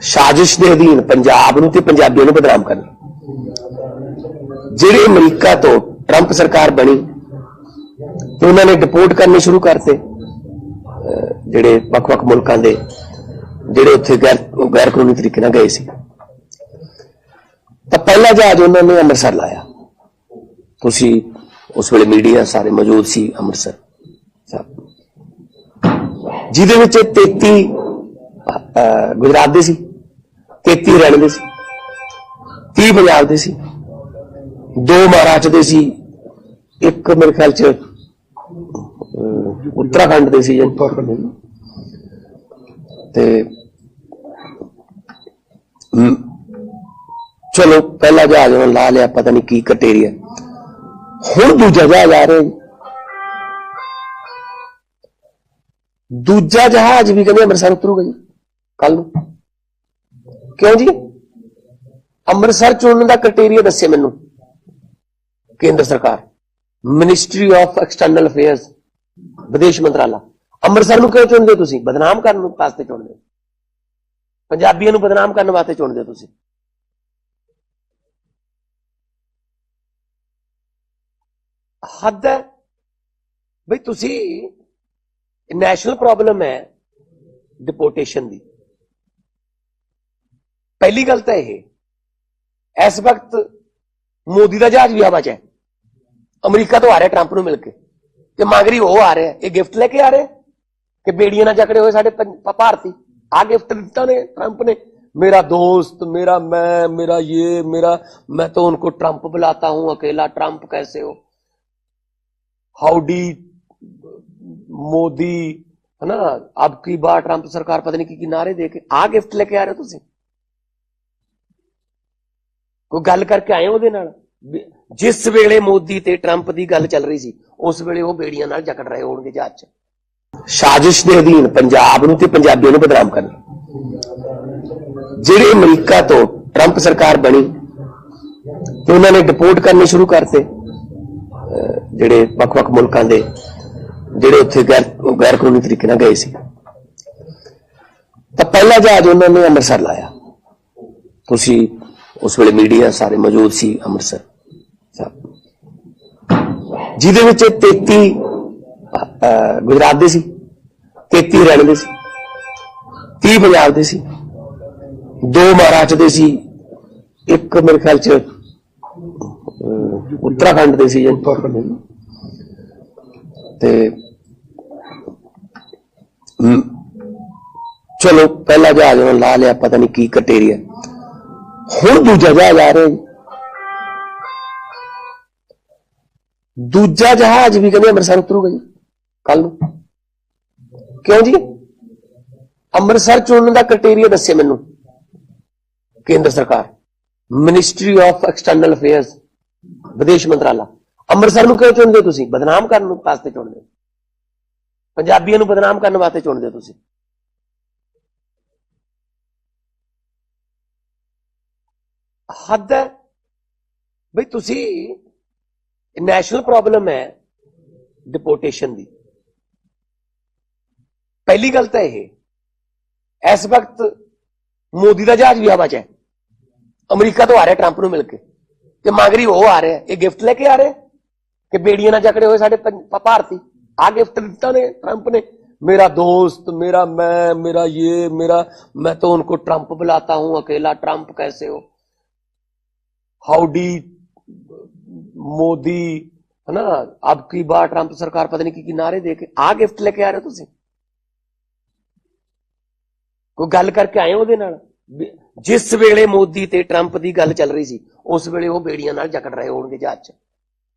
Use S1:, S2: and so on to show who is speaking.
S1: ਸਾਜ਼ਿਸ਼ ਦੇ ਅਧੀਨ ਪੰਜਾਬ ਨੂੰ ਤੇ ਪੰਜਾਬੀਆਂ ਨੂੰ ਬਦਨਾਮ ਕਰਨਾ। ਜਿਹੜੇ ਅਮਰੀਕਾ ਤੋਂ ਟਰੰਪ ਸਰਕਾਰ ਬਣੀ ਤੇ ਉਹਨਾਂ ਨੇ ਡਿਪੋਰਟ ਕਰਨੇ ਸ਼ੁਰੂ ਕਰਤੇ ਜਿਹੜੇ ਵੱਖ-ਵੱਖ ਮੁਲਕਾਂ ਦੇ, ਜਿਹੜੇ ਉੱਥੇ ਗੈਰ, ਉਹ ਗੈਰ ਕਾਨੂੰਨੀ ਤਰੀਕੇ ਨਾਲ ਗਏ ਸੀ। ਤਾਂ ਪਹਿਲਾ ਜਹਾਜ਼ ਉਹਨਾਂ ਨੇ ਅੰਮ੍ਰਿਤਸਰ ਲਾਇਆ। ਤੁਸੀਂ ਉਸ ਵੇਲੇ ਮੀਡੀਆ ਸਾਰੇ ਮੌਜੂਦ ਸੀ, ਅੰਮ੍ਰਿਤਸਰ ਜਿਹਦੇ ਵਿੱਚ 33 ਗੁਜਰਾਤ ਦੇ ਸੀ। 33 ਹਰਿਆਣੇ ਦੇ ਸੀ 30 ਪੰਜਾਬ ਦੇ ਸੀ ਦੋ ਮਹਾਰਾਸ਼ਟਰ ਦੇ ਸੀ ਇੱਕ ਮੇਰੇ ਖਿਆਲ ਚ ਉੱਤਰਾਖੰਡ ਦੇ ਸੀ ਤੇ ਚਲੋ ਪਹਿਲਾ ਜਹਾਜ਼ ਉਹਨਾਂ ਲਾ ਲਿਆ ਪਤਾ ਨਹੀਂ ਕੀ ਕਟੇਰੀਆ ਹੁਣ ਦੂਜਾ ਜਹਾਜ਼ ਆ ਰਿਹਾ ਦੂਜਾ ਜਹਾਜ਼ ਵੀ ਕਹਿੰਦੇ ਅੰਮ੍ਰਿਤਸਰ ਉਤਰੂਗਾ ਜੀ ਕੱਲ ਨੂੰ। ਕਿਉਂ ਜੀ? ਅੰਮ੍ਰਿਤਸਰ ਚੁਣਨ ਦਾ ਕ੍ਰਾਈਟੇਰੀਆ ਦੱਸੇ ਮੈਨੂੰ। ਕੇਂਦਰ ਸਰਕਾਰ ਮਿਨਿਸਟਰੀ ਆਫ ਐਕਸਟਰਨਲ ਅਫੇਅਰਸ ਵਿਦੇਸ਼ ਮੰਤਰਾਲਾ। ਅੰਮ੍ਰਿਤਸਰ ਨੂੰ ਕਿਉਂ ਚੁਣਦੇ ਹੋ ਤੁਸੀਂ? ਬਦਨਾਮ ਕਰਨ ਵਾਸਤੇ ਚੁਣਦੇ ਹੋ। ਪੰਜਾਬੀਆਂ ਨੂੰ ਬਦਨਾਮ ਕਰਨ ਵਾਸਤੇ ਚੁਣਦੇ ਹੋ ਤੁਸੀਂ। ਹੱਦ ਹੈ ਬਈ ਤੁਸੀਂ ਨੈਸ਼ਨਲ ਪ੍ਰੋਬਲਮ ਹੈ ਡਿਪੋਰਟੇਸ਼ਨ ਦੀ। ਪਹਿਲੀ ਗੱਲ ਤਾਂ ਇਹ ਇਸ ਵਕਤ ਮੋਦੀ ਦਾ ਜਹਾਜ਼ ਵੀ ਹਵਾ 'ਚ ਹੈ ਅਮਰੀਕਾ ਤੋਂ ਆ ਰਿਹਾ ਟਰੰਪ ਨੂੰ ਮਿਲ ਕੇ ਤੇ ਮੰਗਰੀ ਉਹ ਆ ਰਿਹਾ ਇਹ ਗਿਫਟ ਲੈ ਕੇ ਆ ਰਿਹਾ ਕਿ ਬੇੜੀਆਂ ਨਾਲ ਜਕੜੇ ਹੋਏ ਸਾਡੇ ਪੰ- ਪ- ਭਾਰਤੀ ਆ ਗਿਫਟ ਦਿੱਤਾ ਨੇ ਟਰੰਪ ਨੇ मेरा दोस्त मेरा मैं मेरा ये मेरा मैं तो उनको ट्रंप बुलाता हूं अकेला ट्रंप कैसे हो हाउडी मोदी है ना अब की बार ट्रंप सरकार पता नहीं की किनारे दे के आ गिफ्ट लेके आ रहे हो ਤੁਸੀਂ ਕੋਈ ਗੱਲ ਕਰਕੇ ਆਏ ਉਹਦੇ ਨਾਲ? ਜਿਸ ਵੇਲੇ ਮੋਦੀ ਤੇ ਟਰੰਪ ਦੀ ਗੱਲ ਚੱਲ ਰਹੀ ਸੀ, ਉਸ ਵੇਲੇ ਉਹ ਬੇੜੀਆਂ ਨਾਲ ਜਕੜ ਰਹੇ ਹੋਣਗੇ ਜਹਾਜ਼ 'ਚ। ਸਾਜ਼ਿਸ਼ ਦੇ ਅਧੀਨ ਪੰਜਾਬ ਨੂੰ ਤੇ ਪੰਜਾਬੀਆਂ ਨੂੰ ਬਦਨਾਮ ਕਰਨ। ਜਿਹੜੇ ਅਮਰੀਕਾ ਤੋਂ ਟਰੰਪ ਸਰਕਾਰ ਬਣੀ, ਤੇ ਉਹਨਾਂ ਨੇ ਡਿਪੋਰਟ ਕਰਨੇ ਸ਼ੁਰੂ ਕਰਤੇ ਜਿਹੜੇ ਵੱਖ-ਵੱਖ ਮੁਲਕਾਂ ਦੇ, ਜਿਹੜੇ ਉੱਥੇ ਗੈਰ, ਉਹ ਗੈਰ ਕਾਨੂੰਨੀ ਤਰੀਕੇ ਨਾਲ ਗਏ ਸੀ। ਤਾਂ ਪਹਿਲਾ ਜਹਾਜ਼ ਉਹਨਾਂ ਨੇ ਅੰਮ੍ਰਿਤਸਰ ਲਾਇਆ। ਤੁਸੀਂ ਉਸ ਵੇਲੇ ਮੀਡੀਆ ਸਾਰੇ ਮੌਜੂਦ ਸੀ ਅੰਮ੍ਰਿਤਸਰ ਜਿਹਦੇ ਵਿੱਚ 33 ਅਹ, ਗੁਜਰਾਤ ਦੇ ਸੀ 33 ਹਰਿਆਣੇ ਦੇ ਸੀ 30 ਪੰਜਾਬ ਦੇ ਸੀ ਦੋ ਮਹਾਰਾਸ਼ਟਰ ਦੇ ਸੀ ਇੱਕ ਮੇਰੇ ਖਿਆਲ ਚ ਉੱਤਰਾਖੰਡ ਦੇ ਸੀ ਜਾਂ ਤੇ ਚਲੋ ਪਹਿਲਾ ਜਹਾਜ਼ ਉਹਨਾਂ ਲਾ ਲਿਆ ਪਤਾ ਨਹੀਂ ਕੀ ਕਟੇਰੀਆ ਹੁਣ ਦੂਜਾ ਜਹਾਜ਼ ਆ ਰਿਹਾ ਜੀ। ਦੂਜਾ ਜਹਾਜ਼ ਵੀ ਕਹਿੰਦੇ ਅੰਮ੍ਰਿਤਸਰ ਉਤਰੂਗਾ ਜੀ ਕੱਲ ਨੂੰ। ਕਿਉਂ ਜੀ? ਅੰਮ੍ਰਿਤਸਰ ਚੁਣਨ ਦਾ ਕ੍ਰਾਈਟੇਰੀਆ ਦੱਸੇ ਮੈਨੂੰ, ਕੇਂਦਰ ਸਰਕਾਰ ਮਿਨਿਸਟਰੀ ਆਫ ਐਕਸਟਰਨਲ ਅਫੇਅਰਸ ਵਿਦੇਸ਼ ਮੰਤਰਾਲਾ। ਅੰਮ੍ਰਿਤਸਰ ਨੂੰ ਕਿਉਂ ਚੁਣਦੇ ਹੋ ਤੁਸੀਂ? ਬਦਨਾਮ ਕਰਨ ਵਾਸਤੇ ਚੁਣਦੇ ਹੋ। ਪੰਜਾਬੀਆਂ ਨੂੰ ਬਦਨਾਮ ਕਰਨ ਵਾਸਤੇ ਚੁਣਦੇ ਹੋ ਤੁਸੀਂ। ਹੱਦ ਹੈ ਬਈ ਤੁਸੀਂ ਨੈਸ਼ਨਲ ਪ੍ਰੋਬਲਮ ਹੈ ਡਿਪੋਰਟੇਸ਼ਨ ਦੀ ਪਹਿਲੀ ਗੱਲ ਤਾਂ ਇਹ ਇਸ ਵਕਤ ਮੋਦੀ ਦਾ ਜਹਾਜ਼ ਵੀ ਹਵਾ 'ਚ ਹੈ ਅਮਰੀਕਾ ਤੋਂ ਆ ਰਿਹਾ ਟਰੰਪ ਨੂੰ ਮਿਲ ਕੇ ਤੇ ਮੰਗਰੀ ਉਹ ਆ ਰਿਹਾ ਇਹ ਗਿਫਟ ਲੈ ਕੇ ਆ ਰਿਹਾ ਕਿ ਬੇੜੀਆਂ ਨਾਲ ਜਕੜੇ ਹੋਏ ਸਾਡੇ ਪੰ- ਭ- ਭਾਰਤੀ ਆ ਗਿਫਟ ਦਿੱਤਾ ਨੇ ਟਰੰਪ ਨੇ मेरा दोस्त मेरा मैं मेरा ये मेरा मैं तो उनको ट्रंप बुलाता हूं अकेला ट्रंप कैसे हो हाउडी मोदी है ना अब की बार ट्रंप सरकार पता नहीं की किनारे दे के आ गिफ्ट लेके आ रहे हो ਤੁਸੀਂ ਕੋਈ ਗੱਲ ਕਰਕੇ ਆਏ ਉਹਦੇ ਨਾਲ ਵੀ ਜਿਸ ਵੇਲੇ ਮੋਦੀ ਤੇ ਟਰੰਪ ਦੀ ਗੱਲ ਚੱਲ ਰਹੀ ਸੀ ਉਸ ਵੇਲੇ ਉਹ ਬੇੜੀਆਂ ਨਾਲ ਜਕੜ ਰਹੇ ਹੋਣਗੇ ਜਹਾਜ਼ 'ਚ